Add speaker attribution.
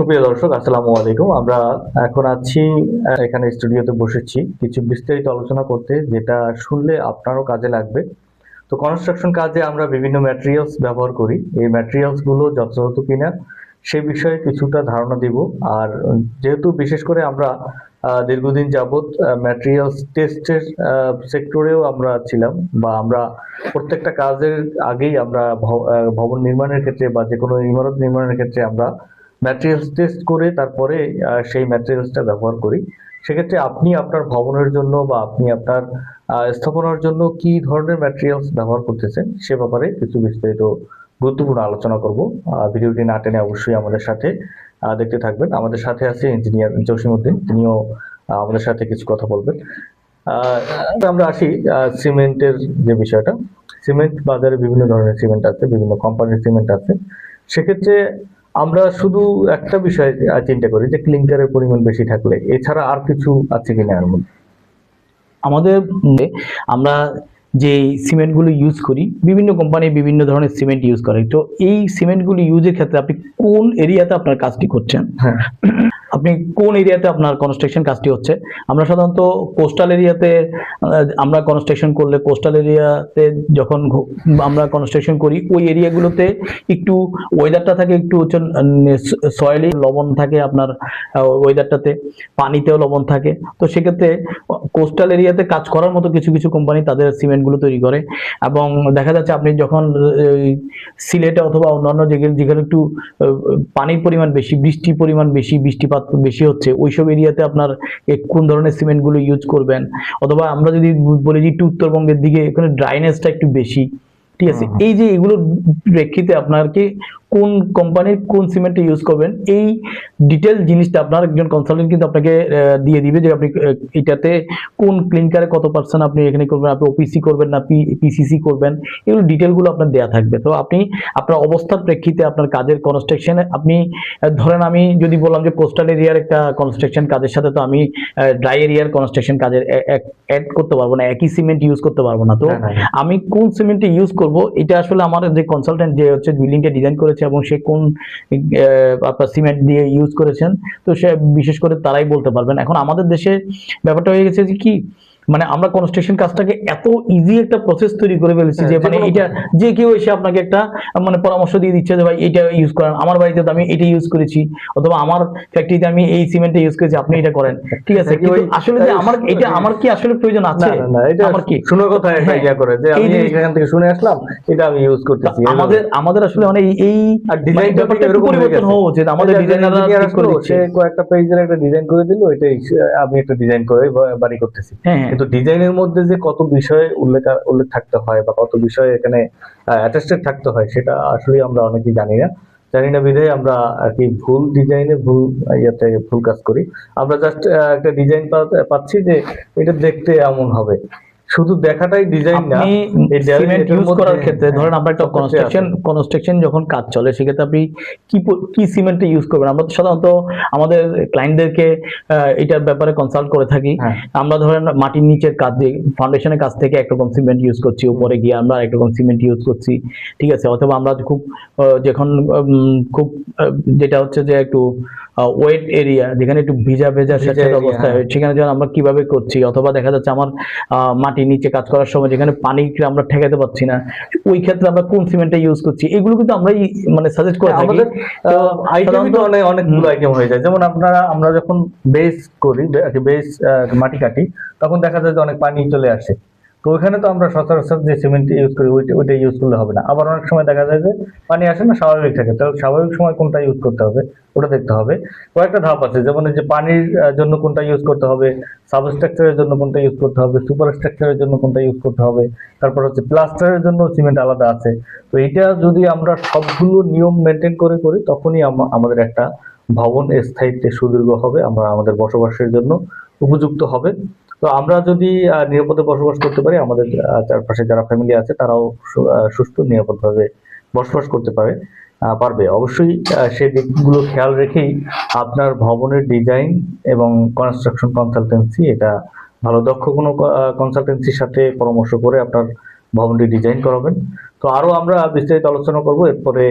Speaker 1: সুপ্রিয় দর্শক, আসসালামু আলাইকুম। আমরা এখন আছি এখানে স্টুডিওতে বসেছি কিছু বিস্তারিত আলোচনা করতে, যেটা শুনলে আপনারও কাজে লাগবে। তো কনস্ট্রাকশন কাজে আমরা বিভিন্ন ম্যাটেরিয়ালস ব্যবহার করি। এই ম্যাটেরিয়ালসগুলো যথাযথ কিনা, সে বিষয়ে কিছুটা ধারণা দিব। আর যেহেতু বিশেষ করে আমরা দীর্ঘদিন যাবৎ ম্যাটেরিয়ালস টেস্টের সেক্টরেও আমরা ছিলাম বা আমরা প্রত্যেকটা কাজের আগেই আমরা ভবন নির্মাণের ক্ষেত্রে বা যে কোনো ইমারত নির্মাণের ক্ষেত্রে আমরা ম্যাটেরিয়ালস টেস্ট করে তারপরে সেই ম্যাটেরিয়ালসটা ব্যবহার করি। সেক্ষেত্রে আপনি আপনার ভবনের জন্য বা আপনি আপনার স্থাপনার জন্য কি ধরনের ম্যাটেরিয়ালস ব্যবহার করতেছেন সে ব্যাপারে কিছু বিস্তারিত গুরুত্বপূর্ণ আলোচনা করব। ভিডিওটি না টেনে অবশ্যই আমাদের সাথে দেখতে থাকবেন। আমাদের সাথে আছে ইঞ্জিনিয়ার জসিম উদ্দিন তিনিও আমাদের সাথে কিছু কথা বলবেন। আমরা আসি সিমেন্টের যে বিষয়টা। সিমেন্ট বাজারে বিভিন্ন ধরনের সিমেন্ট আছে, বিভিন্ন কোম্পানির সিমেন্ট আছে। সেক্ষেত্রে আমরা শুধু একটা বিষয় চিন্তা করি যে ক্লিংকারের পরিমাণ বেশি থাকলে এছাড়া আর কিছু আছে কিনা এর মধ্যে?
Speaker 2: আমাদের আমরা যে সিমেন্টগুলো ইউজ করি বিভিন্ন কোম্পানি বিভিন্ন ধরনের সিমেন্ট ইউজ করে। তো এই সিমেন্টগুলি ইউজের ক্ষেত্রে আপনি কোন এরিয়াতে আপনার কাজটি করছেন?
Speaker 1: হ্যাঁ।
Speaker 2: আপনি কোন এরিয়াতে আপনার কনস্ট্রাকশন কাজটি হচ্ছে? আমরা সাধারণত কোস্টাল এরিয়াতে আমরা কনস্ট্রাকশন করলে কোস্টাল এরিয়াতে যখন আমরা কনস্ট্রাকশন করি, ওই এরিয়াগুলোতে একটু ওয়েদারটা থাকে একটু হচ্ছে সয়েলি লবণ থাকে আপনার ওয়েদারটাতে পানিতেও লবণ থাকে। তো সেক্ষেত্রে কোস্টাল এরিয়াতে কাজ করার মতো কিছু কিছু কোম্পানি তাদের সিমেন্টগুলো তৈরি করে। এবং দেখা যাচ্ছে আপনি যখন সিলেটে অথবা অন্যান্য যেগুলো যেখানে একটু পানির পরিমাণ বেশি বৃষ্টির পরিমাণ বেশি বৃষ্টিপাত বেশি হচ্ছে ওইসব এরিয়াতে আপনার কোন ধরনের সিমেন্টগুলো ইউজ করবেন? অথবা আমরা যদি বলি যে একটু উত্তরবঙ্গের দিকে এখানে ড্রাইনেসটা একটু বেশি ঠিক আছে? এই যে এগুলোর প্রেক্ষিতে আপনার কি কোন কোম্পানির কোন সিমেন্টটা ইউজ করবেন এই ডিটেল জিনিসটা আপনার একজন কনসালটেন্ট কিন্তু আপনাকে দিয়ে দিবে যে আপনি এটাতে কোন ক্লিনকারে কত পার্সেন্ট আপনি এখানে করবেন আপনি ওপিসি করবেন না পিসিসি করবেন এগুলো ডিটেলগুলো আপনার দেওয়া থাকবে তো আপনি আপনার অবস্থার প্রেক্ষিতে আপনার কাজের কনস্ট্রাকশনে আপনি ধরেন আমি যদি বললাম যে কোস্টাল এরিয়ার একটা কনস্ট্রাকশন কাজের সাথে তো আমি ড্রাই এরিয়ার কনস্ট্রাকশন কাজের অ্যাড করতে পারব না একই সিমেন্ট ইউজ করতে পারব না তো
Speaker 1: না, না, না।
Speaker 2: আমি কোন সিমেন্টে ইউজ করব এটা আসলে আমার যে কনসালটেন্ট যে হচ্ছে বিল্ডিংটা ডিজাইন করেছে এবং সে কোন আপনার সিমেন্ট দিয়ে ইউজ করেছেন, তো সে বিশেষ করে তারাই বলতে পারবেন। এখন আমাদের দেশে ব্যাপারটা হয়ে গেছে যে কি মানে আমরা কনস্ট্রাকশন কাজটাকে এত ইজি একটা প্রসেস তৈরি করে ফেলেছি যে
Speaker 1: হ্যাঁ,
Speaker 2: মানে এটা যে কেউ এসে আপনাকে একটা মানে পরামর্শ দিয়ে দিচ্ছে যে ভাই এটা ইউজ করেন। আমার বাড়িতে তো আমি এটা ইউজ করেছি অথবা আমার ফ্যাক্টরিতে আমি এই সিমেন্টটা ইউজ করেছি আপনি এটা করেন। ঠিক আছে কিন্তু আসলে যে আমার এটা আমার কি আসলে প্রয়োজন আছে?
Speaker 1: না না এটা
Speaker 2: আমার কি?
Speaker 1: শোনার কথা একটা
Speaker 2: হ্যাঁ,
Speaker 1: ইয়া করে যে আমি এখান থেকে শুনে আসলাম এটা আমি ইউজ করতেছি।
Speaker 2: আমাদের আমাদের আসলে মানে এই-
Speaker 1: ডিজাইন
Speaker 2: ব্যাপারটা একটু পরিবর্তন হওয়া উচিত আমাদের ডিজাইনাররা করে
Speaker 1: কয়েকটা পেজের একটা ডিজাইন করে দিল এটাই আমি একটা ডিজাইন করে বাড়ি করতেছি।
Speaker 2: হ্যাঁ হ্যাঁ।
Speaker 1: কিন্তু ডিজাইনের মধ্যে যে কত বিষয়ে উল্লেখ উল্লেখ থাকতে হয় বা কত বিষয়ে এখানে অ্যাটাস্টেড থাকতে হয়, সেটা আসলে আমরা অনেকেই জানি না। জানি না বিধায় আমরা আর কি ভুল ডিজাইনে ভুল ইয়াতে ভুল কাজ করি। আমরা জাস্ট একটা ডিজাইন পাচ্ছি যে এটা দেখতে এমন হবে। শুধু দেখাটাই ডিজাইন না এই
Speaker 2: সিমেন্ট ইউজ করার ক্ষেত্রে
Speaker 1: হ্যাঁ,
Speaker 2: ধরেন আমরা একটা কনস্ট্রাকশন কনস্ট্রাকশন যখন কাজ চলে সেক্ষেত্রে আপনি কি কি সিমেন্টটা ইউজ করবেন? আমরা তো সাধারণত আমাদের ক্লায়েন্টদেরকে এটার ব্যাপারে কনসাল্ট করে থাকি।
Speaker 1: হ্যাঁ।
Speaker 2: আমরা ধরেন মাটির নিচের কাজ দিয়ে ফাউন্ডেশনের কাজ থেকে একরকম সিমেন্ট ইউজ করছি উপরে গিয়ে আমরা একরকম সিমেন্ট ইউজ করছি ঠিক আছে? অথবা আমরা খুব যখন খুব যেটা হচ্ছে যে একটু ওয়েট এরিয়া যেখানে একটু ভিজা ভেজা
Speaker 1: area,
Speaker 2: অবস্থা
Speaker 1: হ্যাঁ।
Speaker 2: সেখানে যেন আমরা কীভাবে করছি? অথবা দেখা যাচ্ছে আমার আহ, মাটির নিচে কাজ করার সময় যেখানে পানি আমরা ঠেকাতে পারছি না ওই ক্ষেত্রে আমরা কোন সিমেন্টটা ইউজ করছি এগুলো কিন্তু আমরা মানে সাজেস্ট করে থাকি।
Speaker 1: আমাদের
Speaker 2: আইটেম
Speaker 1: তো অনেক অনেকগুলো আইটেম হয়ে যায়। যেমন আপনারা আমরা যখন বেস করি বেস মাটি কাটি তখন দেখা যায় যে অনেক পানি চলে আসে। তো ওইখানে তো আমরা সচরাচর যে সিমেন্ট ইউজ করি, ওইটা ওইটা ইউজ করলে হবে না। আবার অনেক সময় দেখা যায় যে পানি আসে না, স্বাভাবিক থাকে। তাহলে স্বাভাবিক সময় কোনটা ইউজ করতে হবে, ওটা দেখতে হবে। কয়েকটা ধাপ আছে, যেমন যে পানির জন্য কোনটা ইউজ করতে হবে সাবস্ট্রাকচারের জন্য কোনটা ইউজ করতে হবে সুপার স্ট্রাকচারের জন্য কোনটা ইউজ করতে হবে। তারপর হচ্ছে প্লাস্টারের জন্য সিমেন্ট আলাদা আছে। তো এটা যদি আমরা সবগুলো নিয়ম মেনটেন করে করি, তখনই আমাদের একটা ভবন স্থায়িত্বে সুদীর্ঘ হবে। আমরা আমাদের বসবাসের জন্য উপযুক্ত হবে। তো আমরা যদি নিরাপদে বসবাস করতে পারি, আমাদের চারপাশে যারা ফ্যামিলি আছে, তারাও সুস্থ, নিরাপদভাবে বসবাস করতে পারে পারবে। অবশ্যই সেই দিকগুলো খেয়াল রেখেই আপনার ভবনের ডিজাইন এবং কনস্ট্রাকশন কনসালটেন্সি এটা ভালো দক্ষ কোনো কনসালটেন্সির সাথে পরামর্শ করে আপনার ভবনটি ডিজাইন করাবেন। তো আরও আমরা বিস্তারিত আলোচনা করব, এরপরে